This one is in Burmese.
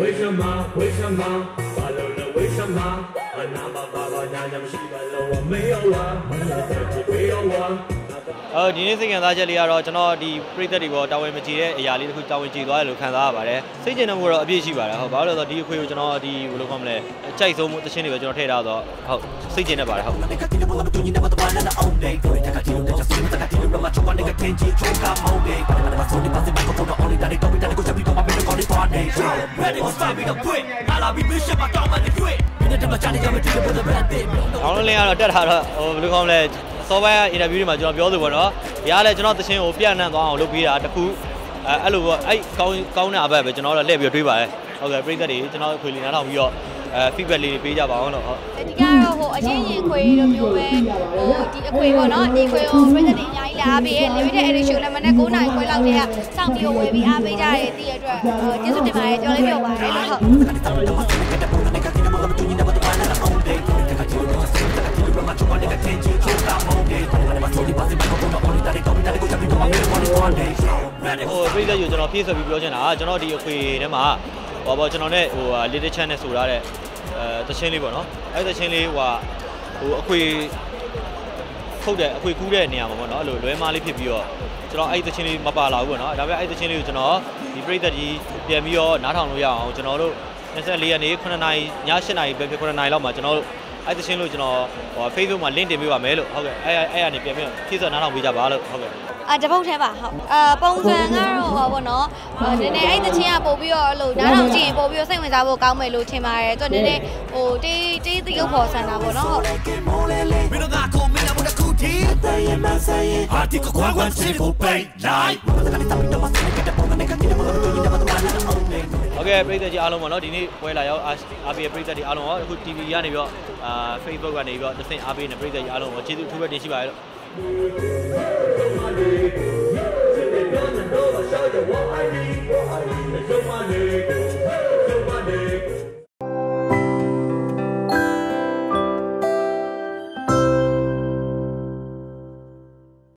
为什么？为什么？发了了为什么？啊，那么爸爸娘娘洗完了我没有啊，我只没有啊。 အဲဒီနေ့စိတ်ခံစားချက်လေးကတော့ကျွန်တော်ဒီပြည်သက်တွေပေါ်တာဝန်မကြီးတဲ့အရာလေးတစ်ခုတာဝန်ကြီးသွားတယ်လို့ခံစားရပါတယ်စိတ်ကျဉ်တဲ့မှုတော့အပြည့်ရှိပါတယ်ဟုတ်ဘာလို့လဲဆိုတော့ဒီအခွေကိုကျွန်တော်ဒီဘယ်လိုခေါ်မလဲအကြိုက်ဆုံးမှုတခြင်းတွေပဲကျွန်တော်ထည့်ထားတော့ဟုတ်စိတ်ကျဉ်နေပါတယ်ဟုတ် Nigga, Ready, was five, we don't quit. I'll be mission, my dog, man, quit. Minute, my Johnny, I'm a ticket with a bad bit. အောင်လုံးလင်းကတော့တက်ထားတော့ဟိုဘယ်လိုခေါ်မလဲစောပိုင်းအင်တာဗျူးတွေမှာကျွန်တော်ပြောသလိုပေါ့နော်။ရားလည်းကျွန်တော်တခြင်းကိုပြန့်နှံ့သွားအောင်လုပ်ပေးတာတခုအဲအဲ့လိုပေါ့အဲ့ကောင်းကောင်းတဲ့အဘက်ပဲကျွန်တော်တို့လှည့်ပြီးတွေးပါတယ်။ဟုတ်ကဲ့ပြည်သက်တွေကျွန်တော်ခွေလီနားထောင်ပြီးတော့ အဲ feedback လေးတွေပေးကြပါအောင်လို့ဟုတ်ဒီကတော့ဟိုအရင်ရင်ခွေလိုမျိုးပဲဟိုဒီအခွေပေါ့နော်ဒီခွေကိုပြည်သက်တွေအများကြီးလာအားပေးရဲ့ limited edition လည်းမနေ့9နိုင်ခွေလောက်တည်းကစောင့်တီကိုဝယ်ပြီးအားပေးကြတဲ့တည်ရအတွက်ကျေးဇူးတင်ပါတယ်ကြော်လေးပြောပါတယ်လို့ဟုတ်ဟိုပြည်သက်ယူကျွန်တော်ဖြည့်ဆွပြီးပြောချင်တာကကျွန်တော်ဒီအခွေထဲမှာ ဟောပေါ့ကျွန်တော်နဲ့ဟို little channel ဆိုရတဲ့အဲတခြင်းလေးပေါ့နော်အဲ့တခြင်းလေးဟိုဟိုအခွေထုတ်တယ်အခွေကူးတဲ့နေရာမှာပေါ့နော်အဲ့လိုလွဲမားလေးဖြစ်ပြီးတော့ကျွန်တော်အဲ့တခြင်းလေးမပါလာဘူးပေါ့နော်ဒါပေမဲ့အဲ့တခြင်းလေးကိုကျွန်တော်ဒီပြည်သက်ကြီးပြန်ပြီးတော့နားထောင်လို့ရအောင်ကျွန်တော်တို့24ရက်နေ့9နာရီည8နာရီပဲဖြစ်9နာရီလောက်မှာကျွန်တော်တို့ အဲ့တခြင်းလို့ကျွန်တော်ဟို Facebook မှာ link တင်ပေးပါမယ်လို့ဟုတ်ကဲ့အဲ့အဲ့အဲ့ကနေပြန်ပြီးတော့ဖြည့်ဆွနားထောင်ပေးကြပါလို့ဟုတ်ကဲ့အာတပုတ်ထဲပါဟုတ်အာပုံစံကတော့ဟောပေါ့နော်နည်းနည်းအဲ့တချင်းကပို့ပြီးတော့လို့နားထောင်ကြည့်ရင်ပို့ပြီးတော့စိတ်ဝင်စားဖို့ကောင်းမယ်လို့ထင်ပါတယ်သူကနည်းနည်းဟိုတေးတေးသရုပ်ဖော်ဆန်တာပေါ့နော်ဟုတ် Mira da con mina with a cootie. Artico kwa kwa chico ခဲ့ပြည်သက်ကြီးအားလုံးပါနော်ဒီနေ့ပွဲလာရောက်အားပေးပြည်သက်ကြီးအားလုံးရောအခု TV ကနေပြီးတော့အာ Facebook ကနေပြီးတော့တစ်ဆင့်အားပေးနေပြည်သက်ကြီးအားလုံးရောကျေးဇူးအထူးပဲတင်ရှိပါတယ်လို့ Somebody, somebody, somebody.